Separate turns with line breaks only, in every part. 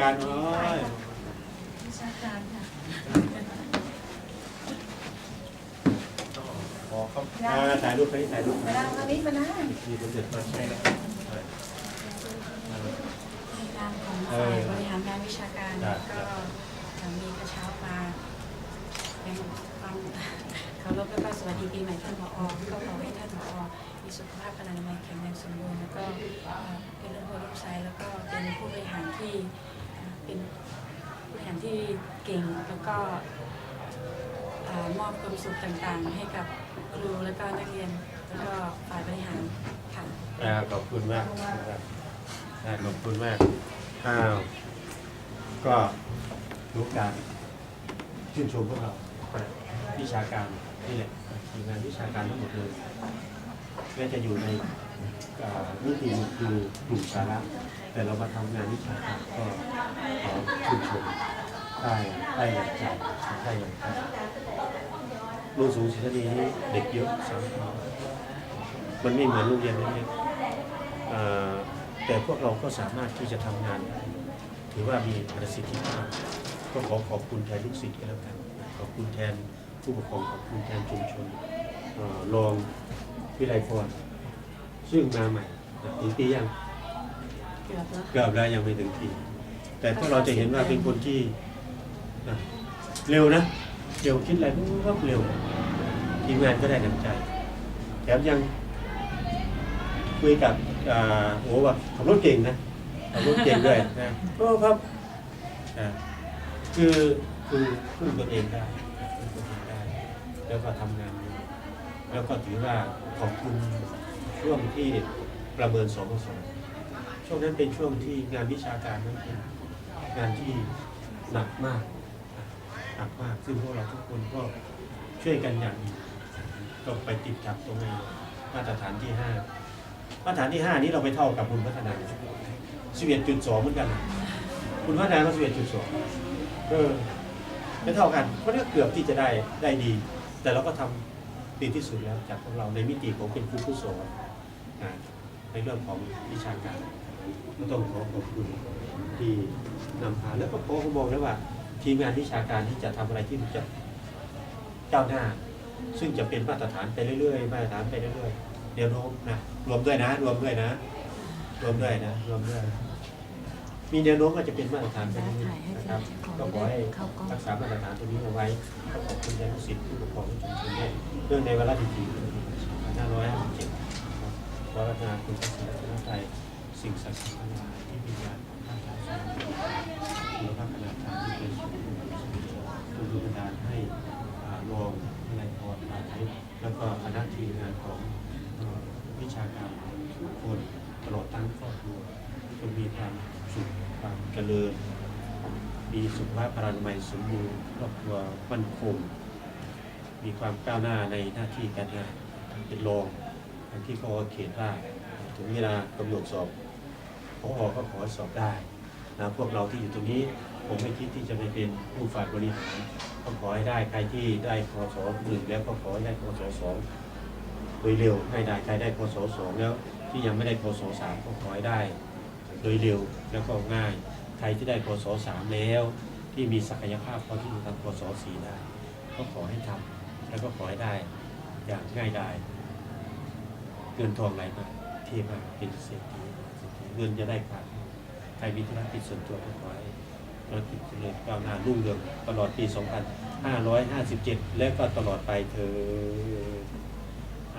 การน้อย
วิชาการค่ะ
ขอเขาอ่าถ่ายรูปไปถ่ายรูป
มาดังมานิดมานะ
มีคนเด็ดมาใช่แล้ว
ในการของฝ่ายบริหารงานวิชาการ
ครั
ก็
บ
มีกระเช้ามาเป็นความเคารพแล้วก็สวัสดีปีใหม่ท่านผอก็ขอให้ท่านผอมีสุขภาพพลานามัยแข็งแรงสมบูรณ์แล้วก็เอ่อเป็นลูกหัวลูกชายแล้วก็เป็นผู้บริหารที่ เป็นผู้บริหารที่เก่งแล้วก็มอบความสุขต่างๆ ให้กับครูแล้วก็นักเรียน แล้วก็ฝ่ายบริหารค่ะ
ขอบคุณมากขอบคุณมากอ้าวก็รู้การชื่นชมพวกเราวิชาการนี่แหละทีมงานวิชาการทั้งหมดเลยแม้จะอยู่ในอ่านิติคือกลุ่มสาระ แต่เรามาทำงานวิชาการก็ขอชื่นชมได้ได้อย่างใจได้อย่างใจโรงสูงศิลปนีนี้เด็กเยอะสามคนมันไม่เหมือนโรงเรียนเล็กๆแต่พวกเราก็สามารถที่จะทำงาน ถือว่ามีประสิทธิภาพก็ขอขอบคุณแทนลูกศิษย์ก็แล้วกัน ขอบคุณแทนผู้ปกครองขอบคุณแทนชุมชนเอ่อรองวิไลพรซึ่งมาใหม่ถึงปียัง
เกือบแล้ว
เกือบแล้วยังไม่ถึงปีแต่พวกเราจะเห็นว่าเป็นคนที่นะเร็วนะเร็วคิดอะไรก็เร็วทีมงานก็ได้ดังใจแถมยังคุยกับอ่าโอ้แบบขับรถเก่งนะขับรถเก่งด้วยนะโอ้ครับอ่าคือคือพึ่งตัวเองได้พึ่งตัวเองได้ แล้วก็ทำงานอยู่แล้วก็ถือว่าขอบคุณช่วงที่ประเมินสองสอง ช่วงนั้นเป็นช่วงที่งานวิชาการนั้นเป็นงานที่หนักมากหนักมาก ซึ่งพวกเราทุกคนก็ช่วยกันอย่างดีก็ไปติดกับตรงมาตรฐานที่ห้ามาตรฐานที่ห้านี้เราไปเท่ากับคุณพัฒนาสิบเอ็ดจุดสองเหมือนกันคุณพัฒนาก็สิบเอ็ดจุดสองเออไม่เท่ากันเพราะนี่เกือบที่จะได้ได้ดี แต่เราก็ทำดีที่สุดแล้วจากพวกเราในมิติของเป็นครูผู้สอนในเรื่องของวิชาการ ก็ต้องขอขอบคุณที่นำพาแล้วก็พอเขามองแล้วว่า ทีมงานวิชาการที่จะทำอะไรที่มันจะก้าวหน้า ซึ่งจะเป็นมาตรฐานไปเรื่อยๆมาตรฐานไปเรื่อยๆแนวโน้มนะรวมด้วยนะ รวมด้วยนะ รวมด้วยนะรวมด้วยมีแนวโน้มว่าจะเป็นมาตรฐานไปเรื่อยๆนะครับก็ขอให้รักษามาตรฐานตัวนี้เอาไว้ขอขอบคุณแทนผู้สิทธิ์ผู้ปกครองทุกชุมชนด้วยเรื่องในวาระที่สี่ห้าร้อยห้าสิบเจ็ดขอรัตนาคุณพระศรีรัตนตรัย สิ่งศักดิ์สิทธิ์ทั้งหลายที่วิญาณของท่านทั้งสองคุณพระขนาดทานที่เป็นสุขคุณดูบันดาลให้รองวิไลพรมาใช้แล้วก็คณะทีมงานของวิชาการทุกคนตลอดทั้งครอบครัวจงมีความสุขความเจริญมีสุขภาพพลานามัยสมบูรณ์ครอบครัวมั่นคง มีความก้าวหน้าในหน้าที่การงานเป็นรองทางที่พอเขตได้ถึงเวลากำหนดสอบ พอก็ขอสอบได้นะพวกเราที่อยู่ตรงนี้ผมไม่คิดที่จะไปเป็นผู้ฝ่ายบริหารก็ขอให้ได้ใครที่ได้คอสอหนึ่งแล้วก็ขอให้ได้คอสอสองโดยเร็วให้ได้ใครได้คอสอสองแล้ว ที่ยังไม่ได้คอสอสามก็ขอให้ได้ โดยเร็วแล้วก็ง่าย ใครที่ได้พศสามแล้ว ที่มีศักยภาพพอที่จะทำพศสี่ได้ ก็ขอให้ทำแล้วก็ขอให้ได้อย่างง่ายดายเงินทองไหลมาเทมาเป็นเศรษฐี เงินจะได้ขาดใครมีธุรกิจส่วนตัวก็ขอให้ธุรกิจเจริญก้าวหน้ารุ่งเรืองตลอดปี 2557 และก็ตลอดไปเธอ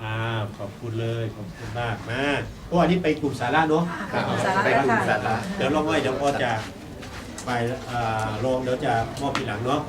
ญอ่าขอบคุณเลยขอบคุณมากมากเพราะอันนี้ไปกลุ่มสาระเนาะ
ค่ะสาระ
ไปกลุ่ม
ค่ะ
สาระเดี๋ยวลองไว้เดี๋ยวพอจะไปอ่าลองเดี๋ยวจะมอบทีหลังเนาะ